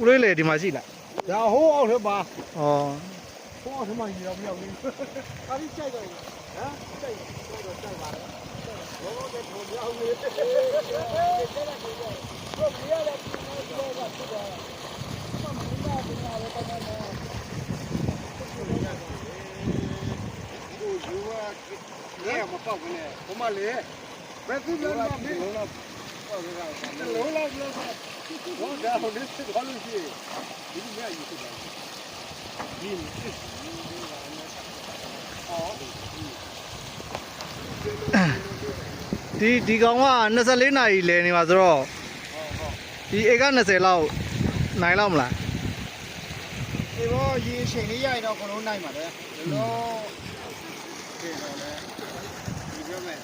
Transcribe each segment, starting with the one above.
ဦးလေးလေဒီမှာရှိလားဒါဟိုးအောက်ထဲမှာဩဟိုးအောက်ထဲမှာရေတော့မရောက်ဘူးအာဒီကြိုက်တော့ဟမ်ကြိုက်တော့ကြိုက်ပါလားဘောဘောတဲ့ပုံပြောင်းနေတယ်ဘုရားလည်းဒီလိုတော့ဖြစ်သွားတာမမနာဘူးနာလည်းပတ်နေတယ်ဟိုယူဝါလေမပေါက်ကနေဘုမလေးဘယ်သူလဲမမင်း လုံးတော့ပေါက်ကြတာလုံးလောက်ပြောတာဟောဒါဟိုလေးစစ်သွားလို့ရှိရင်ဒီမြတ်ယူစစ်တာဒီစစ်အော်ဒီဒီကောင်က24နာရီလဲနေမှာဆိုတော့ဒီဧက20လောက်နိုင်လောက်မလားဒီဘောရေအချိန်လေးရရင်တော့ကိုလုံးနိုင်ပါလေဒီလိုဒီတော့လေဒီပြောမယ်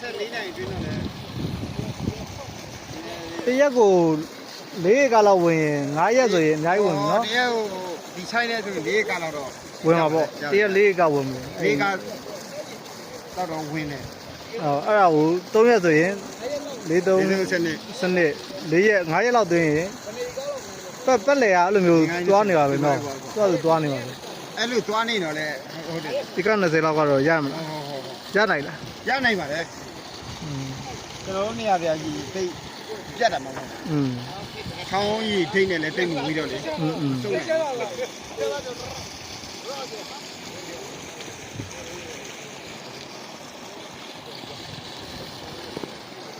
ဆက်လေးနိုင်တွင်းတော့လေတရက်ကို4ဧကလောက်ဝင်ရင်9ရက်ဆိုရင်အများကြီးဝင်ပြီနော်ဒီရဲ့ဟိုဒီဆိုင်တဲ့ဆိုရင်လေးကလောက်တော့ဝင်မှာပေါ့တရက်4ဧကဝင်ပြီလေးကတော့တော့ဝင်တယ်ဟောအဲ့ဒါကို3ရက်ဆိုရင်4ဒီလို3စနစ်စနစ်4ရက်5ရက်လောက်သွင်းရင်ပတ်ပတ်လေကအဲ့လိုမျိုးသွားနေပါပဲနော်သွားသူသွားနေပါပဲအဲ့လိုသွားနေတော့လေဟုတ်တယ်ဒီက20လောက်ကတော့ရမဟုတ်လားဟုတ်ဟုတ်ရနိုင်လား ရနိုင်ပါလေ อืม ကျွန်တော်နေရာပြကြီးသိပြတ်တာမဟုတ်ဘူး อืม ချောင်းကြီးထိနေလဲတိတ်မှုပြီးတော့လေ อืมอืม စုံတယ်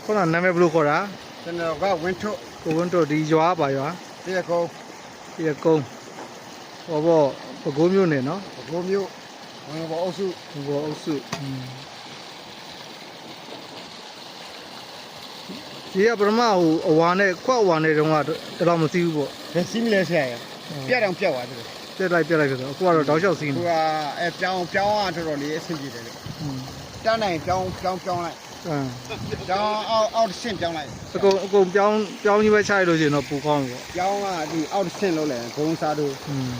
ခုနနာမည်ဘယ်လိုခေါ်တာ ကျွန်တော်ကဝင်းထုတ် ကိုဝင်းတို့ဒီရွာပါရွာ တရကုန်း ဒီကုန်းဟောဘောပကိုးမျိုးနေနော် ဘိုးမျိုးဝင်ဘောအုပ်စု ဘောအုပ်စုอืม ရေကပထမဟိုအဝါနဲ့ခွက်အဝါနဲ့တုန်းကတော်တော်မစီးဘူးပေါ့ဘယ်စီးမလဲဆရာပြတ်အောင်ပြတ်သွားတယ်ပြက်လိုက်ပြက်လိုက်ဆိုတော့အခုကတော့တောက်လျှောက်စီးနေဟိုကအဲပြောင်းပြောင်းကတော်တော်လေးအဆင်ပြေတယ်လေတန်းနိုင်ပြောင်းပြောင်းပြောင်းလိုက်အင်းပြောင်းအောက်အောက်ဆင့်ပြောင်းလိုက်အကုန်အကုန်ပြောင်းပြောင်းကြီးပဲချရလို့ရှိရင်တော့ပူကောင်းပေါ့ပြောင်းကဒီအောက်ဆင့်လို့လဲဂုံစားတို့အင်း